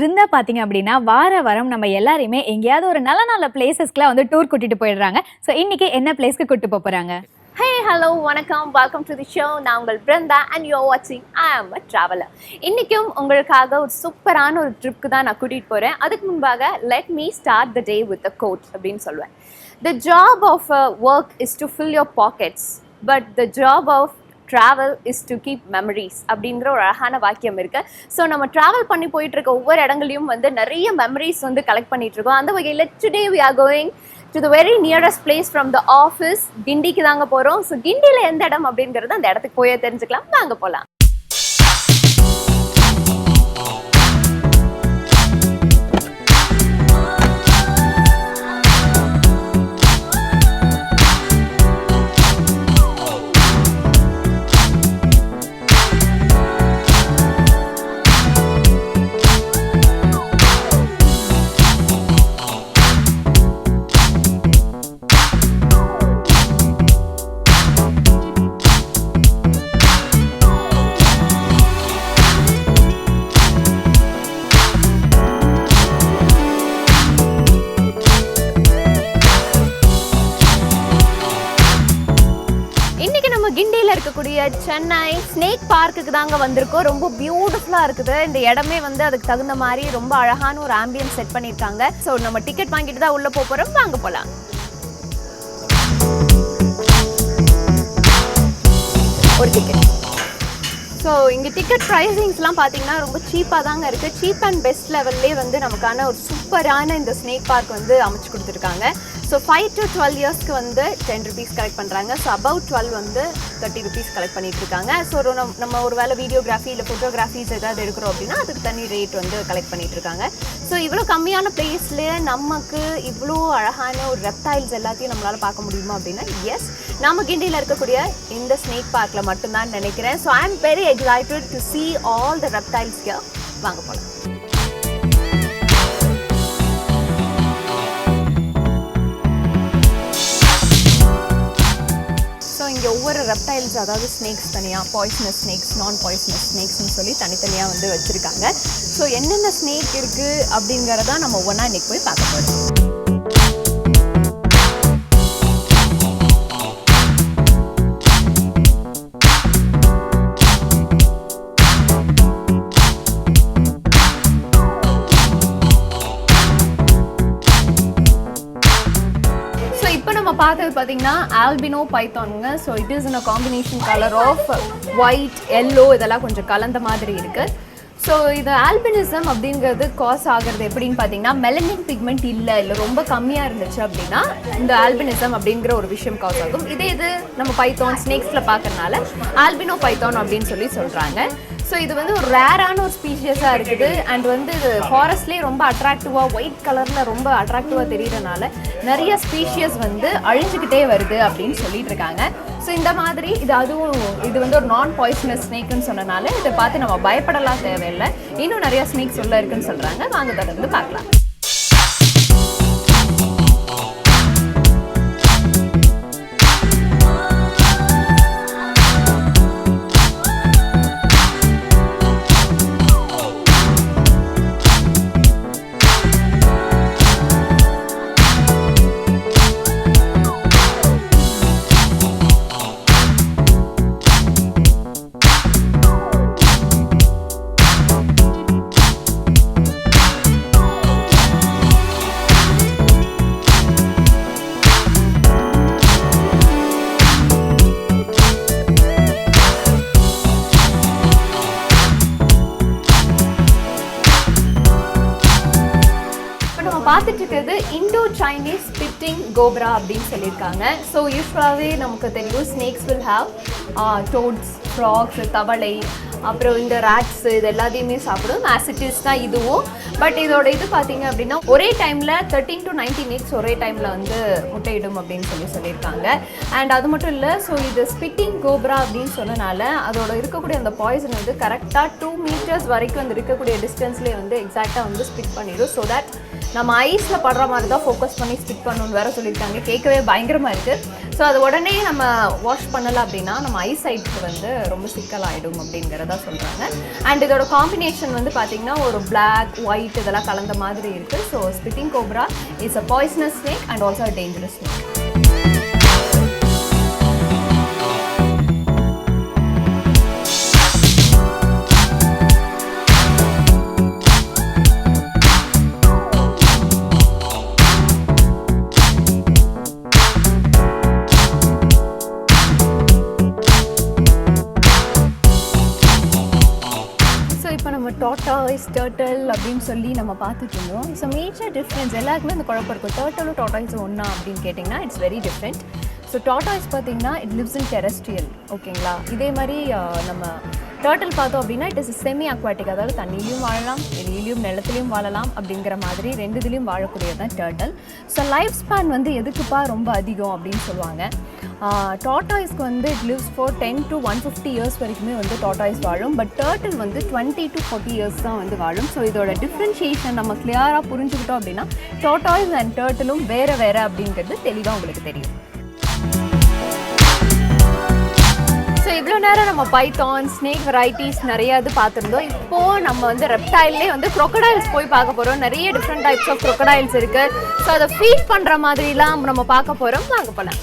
இருந்தால் பார்த்தீங்க அப்படின்னா வார வாரம் நம்ம எல்லாரையுமே எங்கேயாவது ஒரு நல்ல நல்ல பிளேசஸ்க்குலாம் வந்து டூர் கூட்டிட்டு போயிடுறாங்க. ஸோ இன்னைக்கு என்ன பிளேஸ்க்கு கூட்டு போகிறாங்க போறாங்க? ஹே ஹலோ வணக்கம். வெல்கம் டு தி ஷோ நான் உங்கள் பிருந்தா அண்ட் யூ வாட்சிங் ஐ ஆம் அ ட்ராவலர் இன்றைக்கும் உங்களுக்காக ஒரு சூப்பரான ஒரு ட்ரிப்க்கு தான் நான் கூட்டிகிட்டு போகிறேன் அதுக்கு முன்பாக let me start the day with a quote அப்படின்னு சொல்லுவேன் the job of a work is to fill your pockets but the job of travel is to keep memories அப்படிங்கிற ஒரு அழகான வாக்கியம் இருக்குது ஸோ நம்ம ட்ராவல் பண்ணி போயிட்டு இருக்க ஒவ்வொரு இடங்களையும் வந்து நிறைய மெமரிஸ் வந்து கலெக்ட் பண்ணிட்டு இருக்கோம் அந்த வகையில் today we are going to the very nearest place from the office கிண்டிக்கு தாங்க போகிறோம் ஸோ கிண்டியில் எந்த இடம் அப்படிங்கிறது அந்த இடத்துக்கு போய் தெரிஞ்சுக்கலாம். நாங்கள் போகலாம் கிண்டியில் சென்னை ஸ்னேக் பார்க்குக்கு தாங்க வந்திருக்கோம். ரொம்ப பியூட்டிஃபுல்லாக இருக்குது. இந்த இடமே வந்து அதுக்கு தகுந்த மாதிரி ரொம்ப அழகான ஒரு ஆம்பியன்ஸ் செட் பண்ணியிருக்காங்க. ஸோ நம்ம டிக்கெட் வாங்கிட்டு தான் உள்ளே போக போகிறோம் வாங்க போகலாம் ஒரு டிக்கெட் ஸோ இங்கே டிக்கெட் ப்ரைஸிங்ஸ்லாம் பார்த்தீங்கன்னா ரொம்ப சீப்பாக தாங்க இருக்குது சீப் அண்ட் பெஸ்ட் லெவல்லே வந்து நமக்கான ஒரு சூப்பரான இந்த ஸ்னேக் பார்க் வந்து அமைச்சு கொடுத்துருக்காங்க. ஸோ ஃபைவ் டு டுவெல் இயர்ஸ்க்கு வந்து டென் ருபீஸ் கலெக்ட் பண்ணுறாங்க ஸோ அபவ் டுவெல் வந்து தேர்ட்டி ருபீஸ் கலெக்ட் பண்ணிட்டு இருக்காங்க ஸோ ஒரு நம்ம ஒரு வேலை வீடியோகிராஃபி இல்லை ஃபோட்டோகிராஃபிஸ் ஏதாவது எடுக்கிறோம் அப்படின்னா அதுக்கு தனி ரேட் வந்து கலெக்ட் பண்ணிட்டு இருக்காங்க ஸோ இவ்வளோ கம்மியான பிளேஸ்லேயே நமக்கு இவ்வளோ அழகான ஒரு ரெப்டைல்ஸ் எல்லாத்தையும் நம்மளால் பார்க்க முடியுமா அப்படின்னா எஸ் நம்ம கிண்டியில் இருக்கக்கூடிய இந்த ஸ்னேக் பார்க்கில் மட்டும்தான் நினைக்கிறேன். So I am very excited to see all the reptiles வாங்க போகலாம் இங்கே ஒவ்வொரு ரெப்டைல்ஸ் அதாவது ஸ்னேக்ஸ் தனியாக பாய்சனஸ் ஸ்னேக்ஸ் நான் பாய்சனஸ் ஸ்னேக்ஸ்னு சொல்லி தனித்தனியாக வந்து வச்சுருக்காங்க. ஸோ என்னென்ன ஸ்னேக் இருக்குது அப்படிங்கிறத நம்ம ஒவ்வொன்றா இன்றைக்கி போய் பார்க்க போகிறோம் பார்த்தீங்கன்னா albino பைத்தானுங்க so it is in a combination colour of white yellow இதெல்லாம் கொஞ்சம் கலந்த மாதிரி இருக்குது ஸோ இது ஆல்பினிசம் அப்படிங்கிறது காஸ் ஆகிறது எப்படின்னு பார்த்தீங்கன்னா மெலனின் பிக்மெண்ட் இல்லை இல்லை ரொம்ப கம்மியாக இருந்துச்சு அப்படின்னா இந்த ஆல்பினிசம் அப்படிங்கிற ஒரு விஷயம் காஸ் ஆகும். இதே இது நம்ம பைத்தான் ஸ்னேக்ஸில் பார்க்கறனால ஆல்பினோ பைத்தான் அப்படின்னு சொல்லி சொல்கிறாங்க ஸோ இது வந்து ஒரு ரேரான ஒரு ஸ்பீஷியஸாக இருக்குது. அண்ட் வந்து இது ஃபாரஸ்ட்லேயே ரொம்ப அட்ராக்டிவாக ஒயிட் கலரில் ரொம்ப அட்ராக்டிவாக தெரியறனால நிறைய ஸ்பீஷியஸ் வந்து அழிஞ்சுக்கிட்டே வருது அப்படின்னு சொல்லிட்டு இருக்காங்க. ஸோ இந்த மாதிரி இது அதுவும் இது வந்து ஒரு நான் பாய்சனஸ் ஸ்னேக்குன்னு சொன்னனால இதை பார்த்து நம்ம பயப்படலாம் தேவையில்லை. இன்னும் நிறைய ஸ்னேக்ஸ் உள்ள இருக்குன்னு சொல்கிறாங்க வாங்க தொடர்ந்து பார்க்கலாம். பார்த்துட்டு இருக்கிறது இண்டோ சைனீஸ் ஸ்பிட்டிங் கோப்ரா அப்படின்னு சொல்லியிருக்காங்க. ஸோ யூஸ்வலாகவே நமக்கு தெரியும் snakes will have toads frogs தவளை அப்புறம் இந்த ரேட்ஸ் இது எல்லாத்தையுமே சாப்பிடும். ஆசிட்டிஸ் தான் இதுவும். பட் இதோட இது பார்த்தீங்க அப்படின்னா ஒரே டைமில் தேர்ட்டீன் டு நைன்டீன் வீக்ஸ் ஒரே டைமில் வந்து முட்டையிடும் அப்படின்னு சொல்லி சொல்லியிருக்காங்க. அண்ட் அது மட்டும் இல்லை ஸோ இது ஸ்பிட்டிங் கோப்ரா அப்படின்னு சொன்னனால அதோட இருக்கக்கூடிய அந்த பாய்சன் வந்து கரெக்டாக டூ மீட்டர்ஸ் வரைக்கும் அந்த இருக்கக்கூடிய டிஸ்டன்ஸ்லேயே வந்து எக்ஸாக்டாக வந்து ஸ்பிட் பண்ணிடும். ஸோ தட் நம்ம ஐஸில் படுற மாதிரி தான் ஃபோக்கஸ் பண்ணி ஸ்பிட் பண்ணணும்னு வேறு சொல்லியிருக்காங்க. கேட்கவே பயங்கரமாக இருக்குது ஸோ அது உடனே நம்ம வாஷ் பண்ணலை அப்படின்னா நம்ம ஐசைட்க்கு வந்து ரொம்ப சிக்கலாயிடும் அப்படிங்கிறதா சொல்கிறாங்க அண்ட் இதோட காம்பினேஷன் வந்து பார்த்தீங்கன்னா ஒரு பிளாக் ஒயிட் இதெல்லாம் கலந்த மாதிரி இருக்குது so spitting cobra is a poisonous snake and also a dangerous snake toys tortoise turtle அப்படின்னு சொல்லி நம்ம பார்த்துட்டு இருந்தோம். ஸோ மேஜர் டிஃப்ரென்ஸ் எல்லாருக்குமே அந்த குழப்பம் இருக்கும். டர்ட்டலும் டாட்டாய்ஸும் ஒன்றா அப்படின்னு கேட்டிங்கன்னா it's very different so tortoise பார்த்தீங்கன்னா இட் லிவ்ஸ் இன் டெரஸ்ட்ரியல் ஓகேங்களா இதே மாதிரி நம்ம டேர்ட்டில் பார்த்தோம் அப்படின்னா இட் இஸ் செமி அக்வாட்டிக் அதாவது தண்ணியிலையும் வாழலாம் வெளியிலையும் நிலத்துலையும் வாழலாம் அப்படிங்கிற மாதிரி ரெண்டு இதுலேயும் வாழக்கூடியது தான் டர்ட்டில் ஸோ லைஃப் ஸ்பேன் வந்து எதுக்குப்பா ரொம்ப அதிகம் அப்படின்னு சொல்லுவாங்க. டாட்டாய்ஸ்க்கு வந்து it lives for ten to one fifty years வரைக்குமே வந்து டாட்டாய்ஸ் வாழும். பட் டேர்ட்டில் வந்து டுவெண்ட்டி டு ஃபார்ட்டி இயர்ஸ் தான் வந்து வாழும். ஸோ இதோட டிஃப்ரென்ஷியேஷன் நம்ம கிளியராக புரிஞ்சுக்கிட்டோம் அப்படின்னா டாட்டாய்ஸ் அண்ட் டேர்ட்டிலும் வேறு வேறு அப்படிங்கிறது தெளிவாக உங்களுக்கு தெரியும். ஸோ இவ்வளோ நேரம் நம்ம பைத்தான் ஸ்னேக் வெரைட்டிஸ் நிறைய இது பார்த்துருந்தோம். இப்போ நம்ம வந்து ரெப்டைல்லே வந்து crocodiles போய் பார்க்க போகிறோம் நிறைய டிஃப்ரெண்ட் டைப்ஸ் ஆஃப் crocodiles இருக்கு. ஸோ அதை ஃபீட் பண்ணுற மாதிரிலாம் நம்ம பார்க்க போகிறோம் வாங்க போகலாம்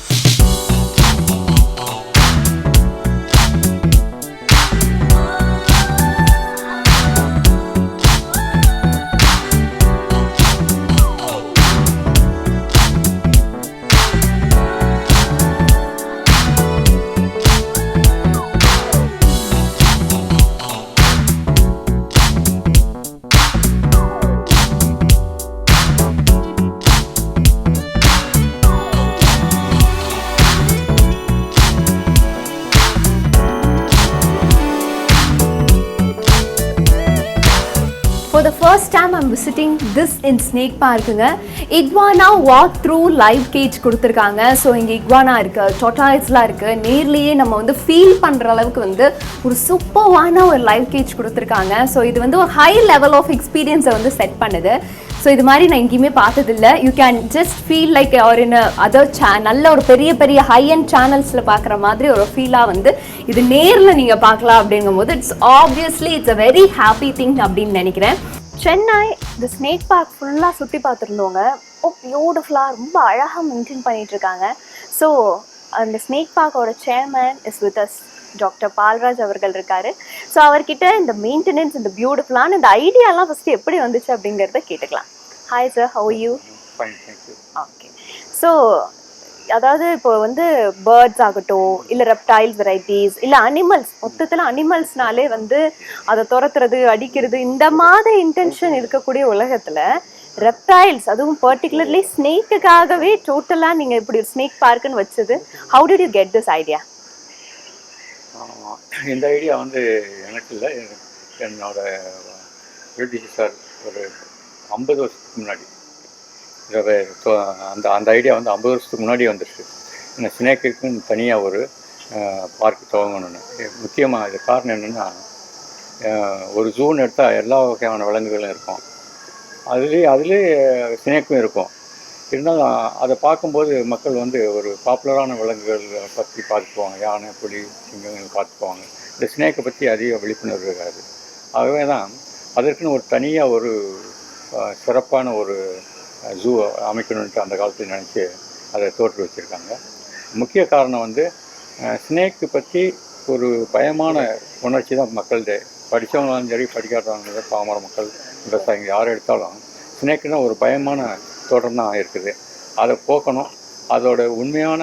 for the first time I'm visiting this in snake பார்க்குங்க iguana walk through live cage கொடுத்துருக்காங்க. ஸோ இங்கே இக்வானா இருக்குது டொட்டாய்ஸ்லாம் இருக்குது நேர்லேயே நம்ம வந்து ஃபீல் பண்ணுற அளவுக்கு வந்து ஒரு சூப்பர்வான ஒரு லைவ் கேஜ் கொடுத்துருக்காங்க. ஸோ இது வந்து ஒரு ஹை லெவல் ஆஃப் எக்ஸ்பீரியன்ஸை வந்து செட் பண்ணுது. ஸோ இது மாதிரி நான் எங்கேயுமே பார்த்ததில்ல. You can just feel like ஒரு இன் அதர் சே நல்ல ஒரு பெரிய பெரிய ஹை அண்ட் சேனல்ஸில் பார்க்குற மாதிரி ஒரு ஃபீலாக வந்து இது நேரில் நீங்கள் பார்க்கலாம் அப்படிங்கும்போது it's obviously it's a very happy thing அப்படின்னு நினைக்கிறேன். சென்னை இந்த ஸ்னேக் பார்க் ஃபுல்லாக சுற்றி பார்த்துருந்தோங்க ஓ பியூட்டிஃபுல்லாக ரொம்ப அழகாக மெயின்டைன் பண்ணிகிட்ருக்காங்க ஸோ அந்த snake பார்க்கோட chairman is with us doctor Paulraj அவர்கள் இருக்காரு. ஸோ அவர்கிட்ட இந்த மெயின்டெனன்ஸ் இந்த பியூட்டிஃபுல்லான இந்த ஐடியாலாம் ஃபஸ்ட்டு எப்படி வந்துச்சு அப்படிங்கிறத கேட்டுக்கலாம். Hi sir how you okay so அதாவது இப்போ வந்து பேர்ட்ஸ் ஆகட்டும் இல்லை ரெப்டைல்ஸ் வெரைட்டிஸ் இல்லை அனிமல்ஸ் மொத்தத்தில் அனிமல்ஸ்னாலே வந்து அதை துரத்துறது அடிக்கிறது இந்த மாதிரி இன்டென்ஷன் இருக்கக்கூடிய உலகத்தில் ரெப்டைல்ஸ் அதுவும் பர்டிகுலர்லி ஸ்னேக்குக்காகவே டோட்டலாக நீங்கள் இப்படி ஒரு ஸ்னேக் பார்க்குன்னு வச்சது how did you get this idea ஆமாம் இந்த ஐடியா வந்து எனக்கு இல்லை. என்னோட பிரிட்டிஷ் சார் ஒரு ஐம்பது வருஷத்துக்கு முன்னாடி. அந்த அந்த ஐடியா வந்து ஐம்பது வருஷத்துக்கு முன்னாடி வந்துருச்சு. என்ன ஸ்னேக்குக்குன்னு தனியாக ஒரு பார்க் துவங்கணும்னு. முக்கியமாக இது காரணம் என்னென்னா ஒரு ஜூன் எடுத்தால் எல்லா வகையான விலங்குகளும் இருக்கும். அதுலேயே அதுலேயே சினேக்கும் இருக்கும். இருந்தாலும் அதை பார்க்கும்போது மக்கள் வந்து ஒரு பாப்புலரான விலங்குகள் பற்றி பார்த்துக்குவாங்க. யானை புலி சிங்கங்கள் பார்த்துக்குவாங்க. இந்த ஸ்னேக்கை பற்றி அதிக விழிப்புணர்வு இருக்காது. ஆகவே தான் அதற்குன்னு ஒரு தனியாக ஒரு சிறப்பான ஒரு ஜூ அமைக்கணுன்ட்டு அந்த காலத்தில் நினச்சி அதை தோற்று வச்சுருக்காங்க. முக்கிய காரணம் வந்து ஸ்னேக்கு பற்றி ஒரு பயமான உணர்ச்சி தான் மக்கள்கிட்ட. படித்தவங்களாலும் சரி படிக்காதவங்க பாமர மக்கள் விவசாயிகள் யார் எடுத்தாலும் ஸ்னேக்குன்னா ஒரு பயமான தோட்டம் தான் இருக்குது. அதை போக்கணும். அதோட உண்மையான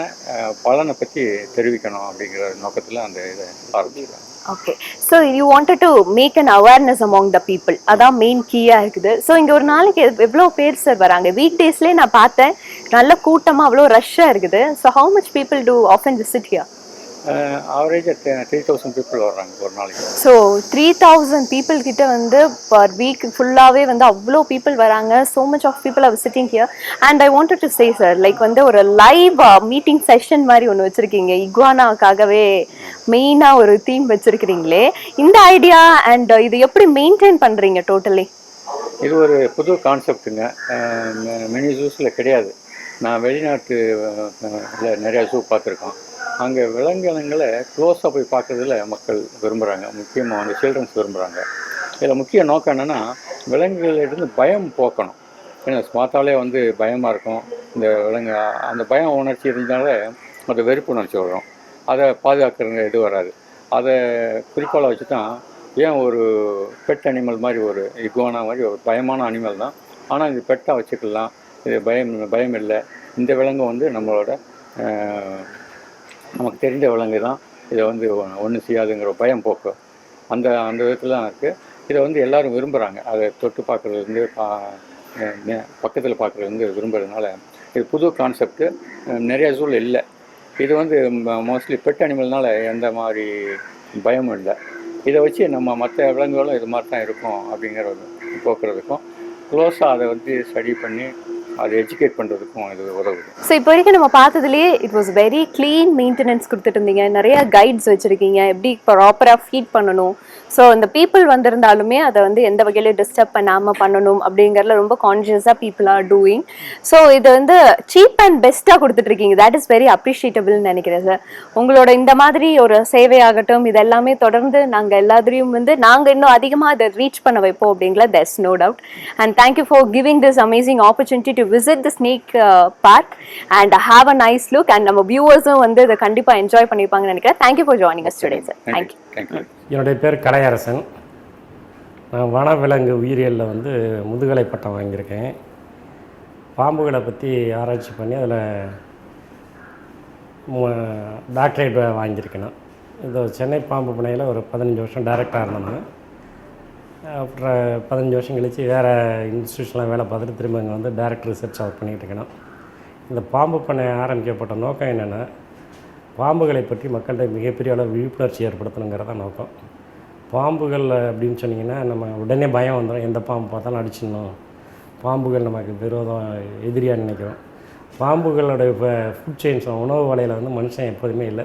பலனை பற்றி தெரிவிக்கணும் அப்படிங்கிற நோக்கத்தில் அந்த இதை ஆரம்பிச்சிருக்காங்க. Okay. So you wanted to make an awareness among the people அதான் மெயின் கீயாக இருக்குது. ஸோ இங்கே ஒரு நாளைக்கு எவ்வளோ பேர் சார் வராங்க? வீக் டேஸ்லேயே நான் பார்த்தேன். நல்ல கூட்டமாக அவ்வளோ ரஷ்ஷாக இருக்குது. So how much people do often visit here average three thousand people வர்றாங்க ஒரு நாளைக்கு. ஸோ த்ரீ தௌசண்ட் பீப்புள் கிட்ட வந்து பர் வீக் ஃபுல்லாகவே வந்து அவ்வளோ பீப்புள் வராங்க. So much of people are visiting here and I wanted to say sir like வந்து ஒரு லைவ் மீட்டிங் செஷன் மாதிரி ஒன்று வச்சுருக்கீங்க. இக்வானாக்காகவே மெயினாக ஒரு தீம் வச்சுருக்கிறீங்களே. இந்த ஐடியா அண்ட் இது எப்படி மெயின்டைன் பண்ணுறீங்க டோட்டலி இது ஒரு புது கான்செப்ட்டுங்க மினி ஜூஸில் கிடையாது. நான் வெளிநாட்டு நிறையா ஷூ பார்த்துருக்கோம். அங்கே விலங்கினங்களை க்ளோஸாக போய் பார்க்கறதுல மக்கள் விரும்புகிறாங்க முக்கியமாக அந்த சில்ட்ரன்ஸ் விரும்புகிறாங்க இதில் முக்கிய நோக்கம் என்னென்னா விலங்குகளிலிருந்து பயம் போக்கணும். ஏன்னா பார்த்தாலே வந்து பயமாக இருக்கும். இந்த விலங்கு அந்த பயம் உணர்ச்சி இருந்தாலே அந்த வெறுப்பு உணர்ச்சி வரும். அதை பாதுகாக்கிற இது வராது. அதை குறிக்கோளை வச்சு தான் ஏன் ஒரு பெட் அனிமல் மாதிரி ஒரு இகுவானா மாதிரி ஒரு பயமான அனிமல் தான். ஆனால் இது பெட்டாக வச்சுக்கலாம். இது பயம் பயம் இல்லை. இந்த விலங்கு வந்து நம்மளோட நமக்கு தெரிந்த விலங்கு தான் இதை வந்து ஒன்றும் செய்யாதுங்கிற பயம் போக்கு. அந்த அந்த விதத்தில் தான் இருக்குது இதை வந்து எல்லோரும் விரும்புகிறாங்க அதை தொட்டு பார்க்குறதுலேருந்து பா பக்கத்தில் பார்க்குறதுலேருந்து விரும்புறதுனால இது புது கான்செப்ட்டு நிறைய சூழல் இல்லை. இது வந்து மோஸ்ட்லி பெட் அனிமல்னால எந்த மாதிரி பயமும் இல்லை. இதை வச்சு நம்ம மற்ற விலங்குகளும் இது மாதிரி தான் இருக்கும் அப்படிங்கிற போக்குறதுக்கும் க்ளோஸாக அதை வந்து ஸ்டடி பண்ணி அது எஜுகேட் பண்ணுறதுக்கும் இது உதவுது. ஸோ இப்போ வரைக்கும் நம்ம பார்த்ததுலேயே it was very clean maintenance கொடுத்துட்டு இருந்தீங்க. நிறைய கைட்ஸ் வச்சுருக்கீங்க. எப்படி ப்ராப்பராக ஃபீட் பண்ணணும். ஸோ இந்த பீப்புள் வந்திருந்தாலுமே அதை வந்து எந்த வகையிலும் டிஸ்டர்ப் பண்ணாமல் பண்ணணும் அப்படிங்கிறதுல ரொம்ப கான்ஷியஸாக பீப்புள் ஆர் டூயிங் ஸோ இது வந்து சீப் அண்ட் பெஸ்ட்டாக கொடுத்துட்ருக்கீங்க தட் இஸ் வெரி அப்ரிஷியேட்டபிள்னு நினைக்கிறேன் சார் உங்களோட இந்த மாதிரி ஒரு சேவையாகட்டும் இது எல்லாமே தொடர்ந்து நாங்கள் எல்லாத்துலேயும் வந்து நாங்கள் இன்னும் அதிகமாக அதை ரீச் பண்ண வைப்போம் அப்படிங்கிற doubt. And thank you for giving this amazing opportunity to visit the snake uh, park and have a nice look. And நம்ம வியூவர்ஸும் வந்து இதை கண்டிப்பாக என்ஜாய் பண்ணியிருப்பாங்கன்னு நினைக்கிறேன். Thank you for joining us today sir. Thank you. Thank you என்னுடைய பேர் கலையரசன் நான் வனவிலங்கு உயிரியலில் வந்து முதுகலை பட்டம் வாங்கியிருக்கேன். பாம்புகளை பற்றி ஆராய்ச்சி பண்ணி அதில் டாக்டரேட் வாங்கியிருக்கேன் இது சென்னை பாம்பு பண்ணையில் ஒரு பதினஞ்சு வருஷம் டைரக்டராக இருந்தேன் அப்புறம் பதினஞ்சு வருஷம் கழித்து வேறு இன்ஸ்டியூஷனில் வேலை பார்த்துட்டு திரும்ப இங்கே வந்து டேரக்ட் ரிசர்ச் அவர் பண்ணிகிட்டு இருக்கணும் இந்த பாம்பு பண்ணை ஆரம்பிக்கப்பட்ட நோக்கம் என்னென்னா பாம்புகளை பற்றி மக்கள்கிட்ட மிகப்பெரிய அளவு விழிப்புணர்ச்சி ஏற்படுத்தணுங்கிறத நோக்கம். பாம்புகள் அப்படின்னு சொன்னிங்கன்னா நம்ம உடனே பயம் வந்துடும் எந்த பாம்பு பார்த்தாலும் அடிச்சிடணும். பாம்புகள் நமக்கு விரோதம் எதிரியாக நினைக்கிறோம். பாம்புகளோட இப்போ ஃபுட் செயின்ஸ் உணவு வலையில் வந்து மனுஷன் எப்போதுமே இல்லை.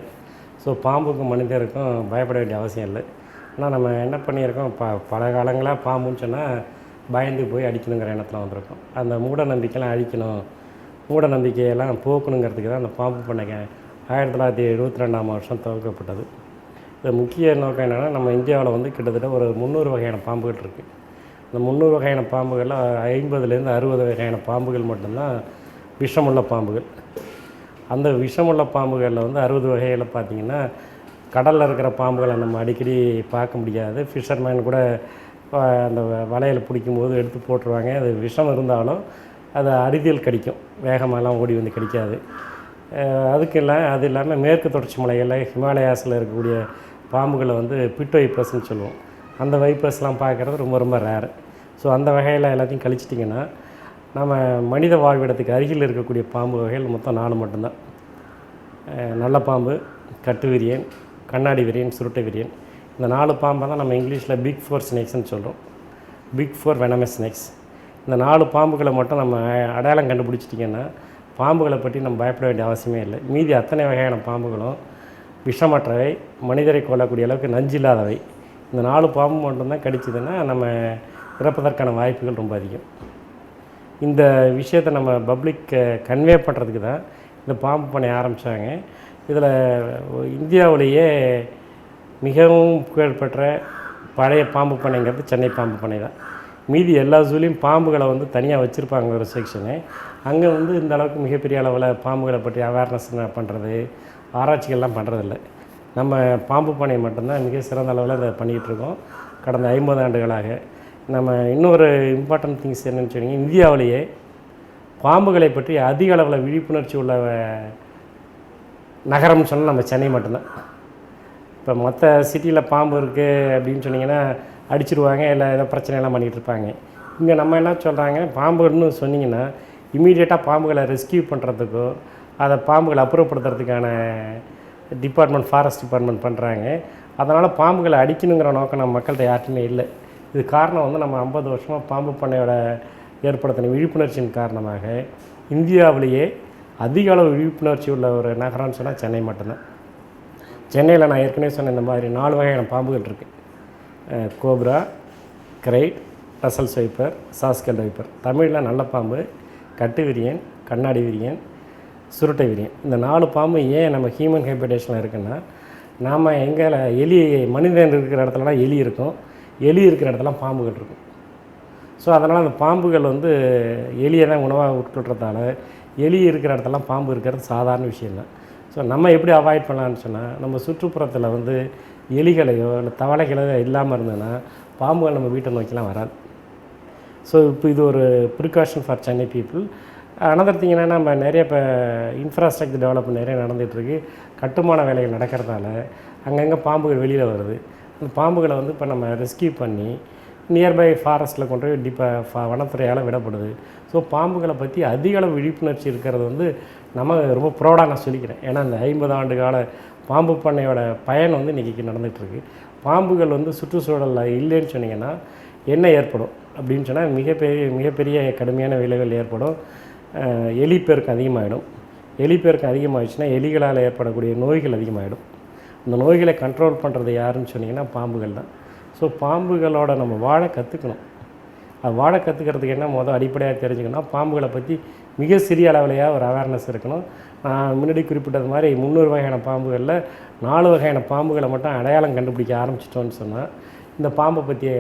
ஸோ பாம்புக்கும் மனிதருக்கும் பயப்பட வேண்டிய அவசியம் இல்லை. ஆனால் நம்ம என்ன பண்ணியிருக்கோம்? ப பல காலங்களாக பாம்புன்னு சொன்னால் பயந்து போய் அடிக்கணுங்கிற எண்ணத்தில் வந்திருக்கோம். அந்த மூட நம்பிக்கைலாம் அழிக்கணும். மூட நம்பிக்கையெல்லாம் போக்கணுங்கிறதுக்கு தான் அந்த பாம்பு பண்ணைங்க ஆயிரத்தி தொள்ளாயிரத்தி எழுபத்தி ரெண்டாம் வருஷம் துவக்கப்பட்டது. முக்கிய நோக்கம் என்னென்னா நம்ம இந்தியாவில் வந்து கிட்டத்தட்ட ஒரு முந்நூறு வகையான பாம்புகள் இருக்குது இந்த முந்நூறு வகையான பாம்புகளில் ஐம்பதுலேருந்து அறுபது வகையான பாம்புகள் மட்டும்தான் விஷமுள்ள பாம்புகள். அந்த விஷமுள்ள பாம்புகளில் வந்து அறுபது வகையில் பார்த்திங்கன்னா கடலில் இருக்கிற பாம்புகளை நம்ம அடிக்கடி பார்க்க முடியாது. ஃபிஷர்மேன் கூட அந்த வலையில் பிடிக்கும்போது எடுத்து போட்டுருவாங்க. அது விஷம் இருந்தாலும் அது அரிதில் கடிக்கும். வேகமாலாம் ஓடி வந்து கடிக்காது. அதுக்கு இல்லை அது இல்லாமல் மேற்கு தொடர்ச்சி மலைகளில் ஹிமாலயாஸில் இருக்கக்கூடிய பாம்புகளை வந்து பிட் வைப்பர்ஸ்னு சொல்லுவோம். அந்த வைப்பர்ஸ்லாம் பார்க்குறது ரொம்ப ரொம்ப ரேர் ஸோ அந்த வகையில் எல்லாத்தையும் கழிச்சிட்டிங்கன்னா நம்ம மனித வாழ்விடத்துக்கு அருகில் இருக்கக்கூடிய பாம்பு வகைகள் மொத்தம் நாலு மட்டும்தான். நல்ல பாம்பு கட்டு விரியன் கண்ணாடி விரியன் சுருட்டை விரியன். இந்த நாலு பாம்பை தான் நம்ம இங்கிலீஷில் பிக் ஃபோர் ஸ்னேக்ஸ்னு சொல்கிறோம் பிக் ஃபோர் வெனமஸ் ஸ்னேக்ஸ் இந்த நாலு பாம்புகளை மட்டும் நம்ம அடையாளம் கண்டுபிடிச்சிட்டிங்கன்னா பாம்புகளை பற்றி நம்ம பயப்பட வேண்டிய அவசியமே இல்லை. மீதி அத்தனை வகையான பாம்புகளும் விஷமற்றவை மனிதரை கொல்லக்கூடிய அளவுக்கு நஞ்சு இல்லாதவை. இந்த நாலு பாம்பு மட்டும்தான் கடிச்சதுன்னா நம்ம இறப்பதற்கான வாய்ப்புகள் ரொம்ப அதிகம். இந்த விஷயத்தை நம்ம பப்ளிக் கன்வே பண்ணுறதுக்கு தான் இந்த பாம்பு பண்ணை ஆரம்பித்தாங்க இதில் இந்தியாவிலேயே மிகவும் புகழ்பெற்ற பழைய பாம்பு பண்ணைங்கிறது சென்னை பாம்பு பண்ணை தான். மீதி எல்லா ஜூலையும் பாம்புகளை வந்து தனியாக வச்சுருப்பாங்க ஒரு செக்ஷனு அங்கே வந்து இந்த அளவுக்கு மிகப்பெரிய அளவில் பாம்புகளை பற்றி அவேர்னஸ் பண்ணுறது ஆராய்ச்சிகள்லாம் பண்ணுறதில்ல நம்ம பாம்பு பானையை மட்டும்தான் மிக சிறந்த அளவில் அதை பண்ணிகிட்ருக்கோம் இருக்கோம். கடந்த ஐம்பது ஆண்டுகளாக. நம்ம இன்னொரு இம்பார்ட்டன்ட் திங்ஸ் என்னென்னு சொன்னீங்க இந்தியாவிலேயே பாம்புகளை பற்றி அதிக அளவில் விழிப்புணர்ச்சி உள்ள நகரம்னு சொன்னால் நம்ம சென்னை மட்டும்தான். இப்போ மற்ற சிட்டியில் பாம்பு இருக்குது அப்படின்னு சொன்னீங்கன்னா அடிச்சிருவாங்க இல்லை ஏதோ பிரச்சனையெல்லாம் பண்ணிகிட்டு இருப்பாங்க. இங்கே நம்ம என்ன சொல்கிறாங்க பாம்புன்னு சொன்னிங்கன்னா இமீடியட்டாக பாம்புகளை ரெஸ்கியூ பண்ணுறதுக்கோ அதை பாம்புகளை அப்புறப்படுத்துறதுக்கான டிபார்ட்மெண்ட் ஃபாரஸ்ட் டிபார்ட்மெண்ட் பண்ணுறாங்க அதனால் பாம்புகளை அடிக்கணுங்கிற நோக்கம் நம்ம மக்கள்கிட்ட யார்ட்டுமே இல்லை. இது காரணம் வந்து நம்ம ஐம்பது வருஷமாக பாம்பு பண்ணையோட ஏற்படுத்தின விழிப்புணர்ச்சியின் காரணமாக இந்தியாவிலேயே அதிக அளவு விழிப்புணர்ச்சி உள்ள ஒரு நகரம்னு சொன்னால் சென்னை மட்டும்தான். சென்னையில் நான் ஏற்கனவே சொன்ன இந்த மாதிரி நாலு வகையான பாம்புகள் இருக்குது cobra krait Russell viper saw scaled viper. தமிழில் நல்ல பாம்பு கட்டு விரியன் கண்ணாடி விரியன் சுருட்டை விரியம் இந்த நாலு பாம்பு ஏன் நம்ம ஹியூமன் ஹைபிடேஷனில் இருக்குன்னா நாம் எங்கே எலி மனிதன் இருக்கிற இடத்துலலாம் எலி இருக்கும். எலி இருக்கிற இடத்துல பாம்புகள் இருக்கும். ஸோ அதனால் அந்த பாம்புகள் வந்து எலியை தான் உணவாக உட்கொள்றதால எலி இருக்கிற இடத்துலலாம் பாம்பு இருக்கிறது சாதாரண விஷயம்தான் ஸோ நம்ம எப்படி அவாய்ட் பண்ணலாம்னு சொன்னால் நம்ம சுற்றுப்புறத்தில் வந்து எலிகளையோ இல்லை தவளைகளையோ இல்லாமல் இருந்ததுன்னா பாம்புகள் நம்ம வீட்டை நோக்கிலாம் வராது. ஸோ இப்போ இது ஒரு precaution for Chennai people another thing நம்ம நிறைய இப்போ இன்ஃப்ராஸ்ட்ரக்சர் டெவலப் நிறைய நடந்துகிட்ருக்கு. கட்டுமான வேலைகள் நடக்கிறதால அங்கங்கே பாம்புகள் வெளியில் வருது. அந்த பாம்புகளை வந்து இப்போ நம்ம ரெஸ்கியூ பண்ணி நியர்பை ஃபாரஸ்ட்டில் கொண்டு போய் டிப்ப வனத்துறையால் விடப்படுது. ஸோ பாம்புகளை பற்றி அதிக அளவு விழிப்புணர்ச்சி இருக்கிறது வந்து நம்ம ரொம்ப ப்ரௌடாக நான் சொல்லிக்கிறேன். ஏன்னா இந்த ஐம்பது ஆண்டு கால பாம்பு பண்ணையோட பயன் வந்து இன்றைக்கி நடந்துகிட்ருக்கு. பாம்புகள் வந்து சுற்றுச்சூழலில் இல்லைன்னு சொன்னீங்கன்னா என்ன ஏற்படும்? அப்படின்னு சொன்னால் மிகப்பெரிய மிகப்பெரிய கடுமையான விளைவுகள் ஏற்படும். எலிப்பெருக்கு அதிகமாகிடும் எலிப்பெருக்கு அதிகமாகிடுச்சுன்னா எலிகளால் ஏற்படக்கூடிய நோய்கள் அதிகமாகிடும் அந்த நோய்களை கண்ட்ரோல் பண்ணுறது யாருன்னு சொன்னீங்கன்னா பாம்புகள் தான். ஸோ பாம்புகளோட நம்ம வாழ கற்றுக்கணும் அது வாழ கற்றுக்கிறதுக்கு என்ன மொதல் அடிப்படையாக தெரிஞ்சுக்கணும் பாம்புகளை பற்றி மிக சிறிய அளவிலையாக ஒரு அவேர்னஸ் இருக்கணும். நான் முன்னாடி குறிப்பிட்டது மாதிரி முந்நூறு வகையான பாம்புகளில் நாலு வகையான பாம்புகளை மட்டும் அடையாளம் கண்டுபிடிக்க ஆரம்பிச்சிட்டோன்னு சொன்னால் இந்த பாம்பை பற்றிய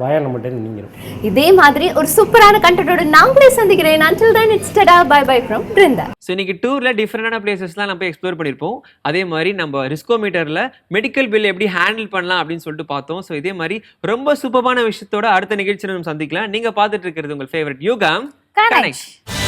பயம் நம்மகிட்ட நீங்கிடும் இதே மாதிரி ஒரு சூப்பரான கண்டென்ட்டோட நாங்களே சந்திக்கிறேன். Until then it's tada bye bye from Brindha so இன்னைக்கு டூரில் டிஃப்ரெண்டான பிளேசஸ்லாம் நம்ம எக்ஸ்ப்ளோர் பண்ணியிருப்போம் அதே மாதிரி நம்ம ரிஸ்கோமீட்டரில் மெடிக்கல் பில் எப்படி ஹேண்டில் பண்ணலாம் அப்படின்னு சொல்லிட்டு பார்த்தோம். ஸோ இதே மாதிரி ரொம்ப சூப்பரான விஷயத்தோட அடுத்த நிகழ்ச்சியில் நம்ம சந்திக்கலாம். நீங்கள் பார்த்துட்டு இருக்கிறது உங்கள் ஃபேவரட் யோகா Connect.